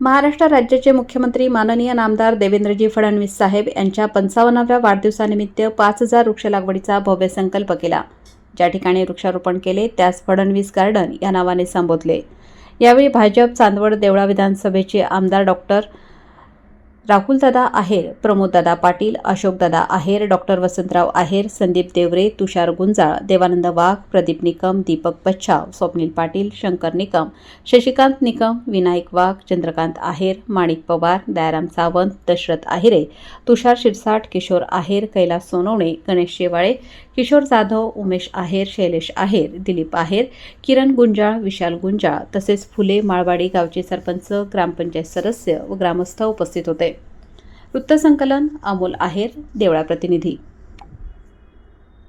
महाराष्ट्र राज्याचे मुख्यमंत्री माननीय नामदार देवेंद्रजी फडणवीस साहेब यांच्या पंचावन्नाव्या वाढदिवसानिमित्त पाच हजार वृक्ष लागवडीचा भव्य संकल्प केला. ज्या ठिकाणी वृक्षारोपण केले त्यास फडणवीस गार्डन या नावाने संबोधले. यावेळी भाजप चांदवड देवळा विधानसभेचे आमदार डॉक्टर राहुलदादा आहेर प्रमोददादा पाटील अशोकदादा आहेर डॉक्टर वसंतराव आहेर संदीप देवरे तुषार गुंजाळ देवानंद वाघ प्रदीप निकम दीपक बच्छाव स्वप्नील पाटील शंकर निकम शशिकांत निकम विनायक वाघ चंद्रकांत आहेर माणिक पवार दयाराम सावंत दशरथ आहिरे तुषार शिरसाट किशोर आहेर कैलास सोनवणे गणेश शेवाळे किशोर जाधव उमेश आहेर शैलेश आहेर दिलीप आहेर किरण गुंजाळ विशाल गुंजाळ तसेच फुले माळवाडी गावचे सरपंच ग्रामपंचायत सदस्य व ग्रामस्थ उपस्थित होते. वृत्तसंकलन अमोल आहेर देवळा प्रतिनिधी.